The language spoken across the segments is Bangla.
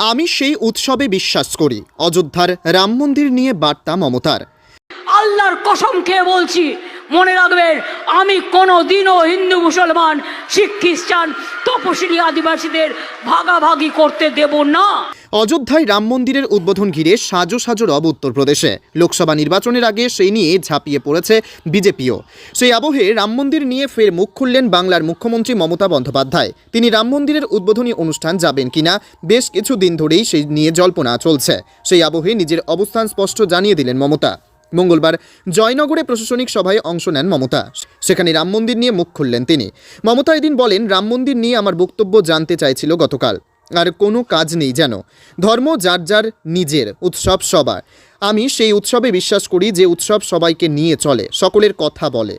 আমি সেই উৎসবে বিশ্বাস করি, অযোধ্যার রাম মন্দির নিয়ে বার্তা মমতার। আল্লাহর কসম খেয়ে বলছি, মনে রাখবেন, আমি কোনো দিনও হিন্দু, মুসলমান, শিখ, খ্রিস্টান, তপশিলি, আদিবাসীদের ভাগাভাগি করতে দেব না। অযোধ্যায় রাম মন্দিরের উদ্বোধন ঘিরে সাজো সাজো রব উত্তরপ্রদেশে। লোকসভা নির্বাচনের আগে সেই নিয়ে ঝাঁপিয়ে পড়েছে বিজেপিও। সেই আবহে রাম মন্দির নিয়ে ফের মুখ খুললেন বাংলার মুখ্যমন্ত্রী মমতা বন্দ্যোপাধ্যায়। তিনি রাম মন্দিরের উদ্বোধনী অনুষ্ঠান যাবেন কিনা বেশ কিছু দিন ধরেই সেই নিয়ে জল্পনা চলছে। সেই আবহে নিজের অবস্থান স্পষ্ট জানিয়ে দিলেন মমতা। মঙ্গলবার জয়নগরে প্রশাসনিক সভায় অংশ নেন মমতা। সেখানে রাম মন্দির নিয়ে মুখ খুললেন তিনি। মমতা এদিন বলেন, রাম মন্দির নিয়ে আমার বক্তব্য জানতে চাইছিল গতকাল। আর কোনো কাজ নেই যেন। ধর্ম যার যার নিজের উৎসব সবার। আমি সেই উৎসবে বিশ্বাস করি যে উৎসব সবাইকে নিয়ে চলে, সকলের কথা বলে।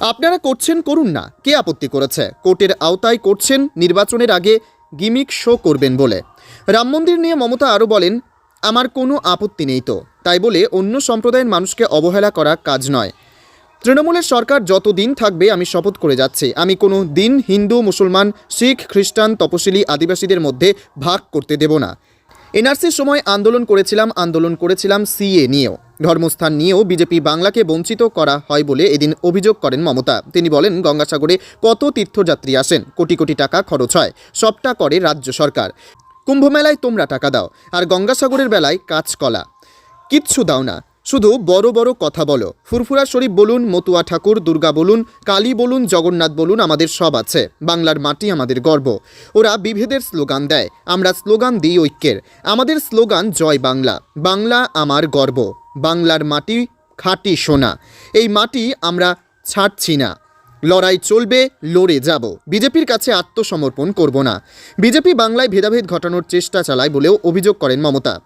আপনারা করছেন করুন না, কে আপত্তি করেছে? কোর্টের আওতায় করছেন, নির্বাচনের আগে গিমিক শো করবেন বলে। রাম মন্দির নিয়ে মমতা আরও বলেন, আমার কোনো আপত্তি নেই তো। তাই বলে অন্য সম্প্রদায়ের মানুষকে অবহেলা করা কাজ নয়। তৃণমূলের সরকার যতদিন থাকবে, আমি শপথ করে যাচ্ছি। আমি কোনো দিন হিন্দু, মুসলমান, শিখ, খ্রিস্টান, তপশিলি, আদিবাসীদের মধ্যে ভাগ করতে দেব না। এনআরসির সময় আন্দোলন করেছিলাম আন্দোলন করেছিলাম সিএ নিয়েও। ধর্মস্থান নিয়েও বিজেপি বাংলাকে বঞ্চিত করা হয় বলে এদিন অভিযোগ করেন মমতা। তিনি বলেন, গঙ্গাসাগরে কত তীর্থযাত্রী আসেন, কোটি কোটি টাকা খরচ হয়, সবটা করে রাজ্য সরকার। কুম্ভমেলায় তোমরা টাকা দাও, আর গঙ্গাসাগরের বেলায় কাঁচকলা। কিচ্ছু দাও না। শুধু বড় বড় কথা বলো। ফুরফুরা শরীফ বলুন, মতুয়া ঠাকুর, দুর্গা বলুন, কালী বলুন, জগন্নাথ বলুন, আমাদের সব আছে। বাংলার মাটি আমাদের গর্ব। ওরা বিভেদের স্লোগান দেয়। আমরা স্লোগান দিই ঐক্যের। আমাদের স্লোগান জয় বাংলা। বাংলা আমার গর্ব। বাংলার মাটি খাঁটি সোনা। এই মাটি আমরা ছাড়ছি না। লড়াই চলবে, লড়ে যাব। বিজেপির কাছে আত্মসমর্পণ করব না। বিজেপি বাংলায় ভেদাভেদ ঘটানোর চেষ্টা চালায় বলেও অভিযোগ করেন মমতা।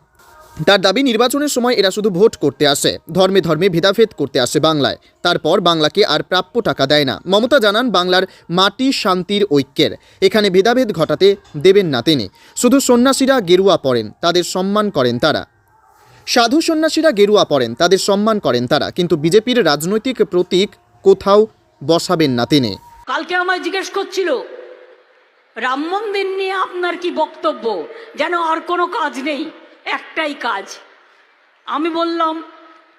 তার দাবি, নির্বাচনের সময় এরা শুধু ভোট করতে আসে, ধর্মে ধর্মে ভেদাভেদ করতে আসে বাংলায়। তারপর বাংলাকে আর প্রাপ্য টাকা দেয় না। মমতা জানান, বাংলার মাটি শান্তির ঐক্যের। এখানে ভেদাভেদ ঘটাতে দেবেন না তিনি। শুধু সন্ন্যাসীরা গেরুয়া পড়েন, তাদের সম্মান করেন তারা। সাধু সন্ন্যাসীরা গেরুয়া পড়েন, তাদের সম্মান করেন তারা। কিন্তু বিজেপির রাজনৈতিক প্রতীক কোথাও বসাবেন না তিনি। কালকে আমায় জিজ্ঞেস করছিল, রাম মন্দির নিয়ে আপনার কি বক্তব্য? যেন আর কোনো কাজ নেই। একটাই কাজ। আমি বললাম,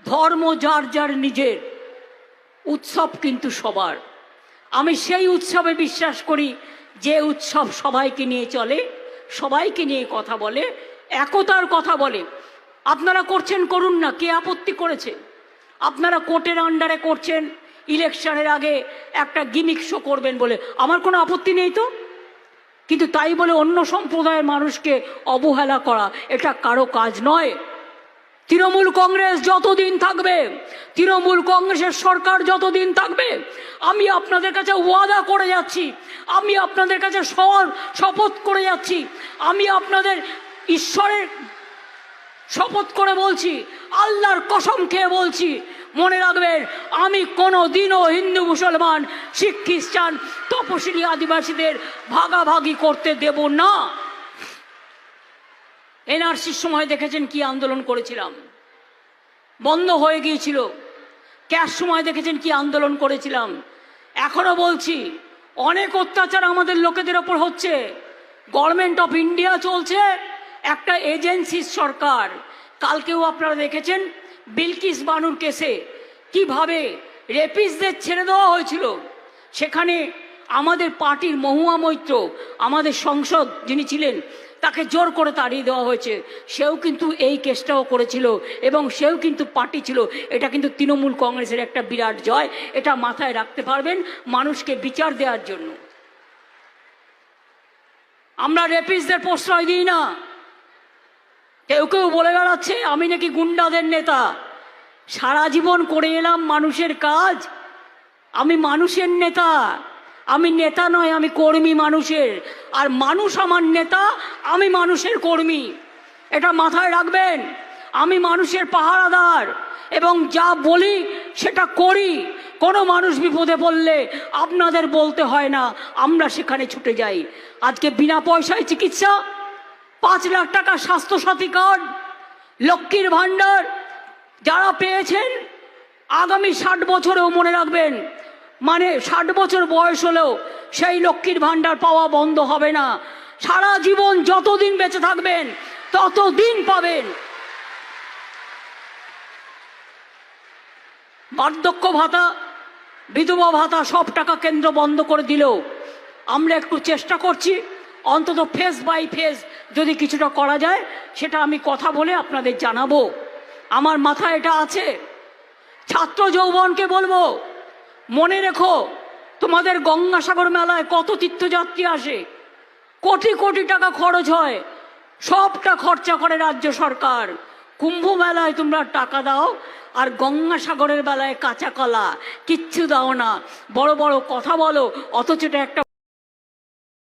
ধর্ম যার যার নিজের, উৎসব কিন্তু সবার। আমি সেই উৎসবে বিশ্বাস করি, যে উৎসব সবাইকে নিয়ে চলে, সবাইকে নিয়ে কথা বলে, একতার কথা বলে। আপনারা করছেন করুন না, কে আপত্তি করেছে? আপনারা কোর্টের আন্ডারে করছেন, ইলেকশনের আগে একটা গিমিক শো করবেন বলে। আমার কোনো আপত্তি নেই তো? কিন্তু তাই বলে অন্য সম্প্রদায়ের মানুষকে অবহেলা করা, এটা কারও কাজ নয়। তৃণমূল কংগ্রেস যতদিন থাকবে, তৃণমূল কংগ্রেসের সরকার যতদিন থাকবে, আমি আপনাদের কাছে ওয়াদা করে যাচ্ছি, আমি আপনাদের কাছে শপথ করে যাচ্ছি, আমি আপনাদের ঈশ্বরের শপথ করে বলছি, আল্লাহর কসম খেয়ে বলছি মনে রাখবেন, আমি কোনো দিনও হিন্দু, মুসলমান, শিখ, খ্রিস্টান তপশিলি আদিবাসীদের ভাগাভাগি করতে দেব না। এনআরসির সময় দেখেছেন কি আন্দোলন করেছিলাম? বন্ধ হয়ে গিয়েছিল। ক্যাশ সময় দেখেছেন কি আন্দোলন করেছিলাম? এখনও বলছি, অনেক অত্যাচার আমাদের লোকেদের ওপর হচ্ছে। গভর্নমেন্ট অফ ইন্ডিয়া চলছে, একটা এজেন্সির সরকার। কালকেও আপনারা দেখেছেন বিলকিস বানুর কেসে কীভাবে রেপিসদের ছেড়ে দেওয়া হয়েছিল? সেখানে আমাদের পার্টির মহুয়া মৈত্র, আমাদের সংসদ যিনি ছিলেন, তাকে জোর করে তাড়িয়ে দেওয়া হয়েছে। সেও কিন্তু এই কেসটাও করেছিল এবং সেও কিন্তু পার্টি ছিল। এটা কিন্তু তৃণমূল কংগ্রেসের একটা বিরাট জয়। এটা মাথায় রাখতে পারবেন মানুষকে বিচার দেওয়ার জন্য। আমরা রেপিসদের প্রশ্রয় দিই না। কেউ কেউ বলে বেড়াচ্ছে, আমি নাকি গুন্ডাদের নেতা। সারা জীবন করে এলাম মানুষের কাজ। আমি মানুষের নেতা। আমি নেতা নয়, আমি কর্মী মানুষের। আর মানুষ আমার নেতা, আমি মানুষের কর্মী। এটা মাথায় রাখবেন, আমি মানুষের পাহারাদার। এবং যা বলি, সেটা করি। কোনো মানুষ বিপদে পড়লে আপনাদের বলতে হয় না, আমরা সেখানে ছুটে যাই। আজকে বিনা পয়সায় চিকিৎসা পাঁচ লাখ টাকা স্বাস্থ্যসাথী কার্ড, লক্ষ্মীর ভাণ্ডার যারা পেয়েছেন, আগামী ষাট বছরেও মনে রাখবেন। মানে ষাট বছর বয়স হলেও সেই লক্ষ্মীর ভাণ্ডার পাওয়া বন্ধ হবে না। সারা জীবন যতদিন বেঁচে থাকবেন, ততদিন পাবেন। বার্ধক্য ভাতা, বিধবা ভাতা সব টাকা কেন্দ্র বন্ধ করে দিলেও আমরা একটু চেষ্টা করছি। অন্তত ফেস বাই ফেস যদি কিছুটা করা যায়, সেটা আমি কথা বলে আপনাদের জানাব। আমার মাথায় এটা আছে। ছাত্র যৌবনকে বলব, মনে রেখো, তোমাদের গঙ্গাসাগর মেলায় কত তীর্থযাত্রী আসে? কোটি কোটি টাকা খরচ হয়। সবটা খরচা করে রাজ্য সরকার। কুম্ভ মেলায় তোমরা টাকা দাও, আর গঙ্গাসাগরের বেলায় কাঁচা কলা। কিচ্ছু দাও না। বড় বড় কথা বলো, অথচ এটা একটা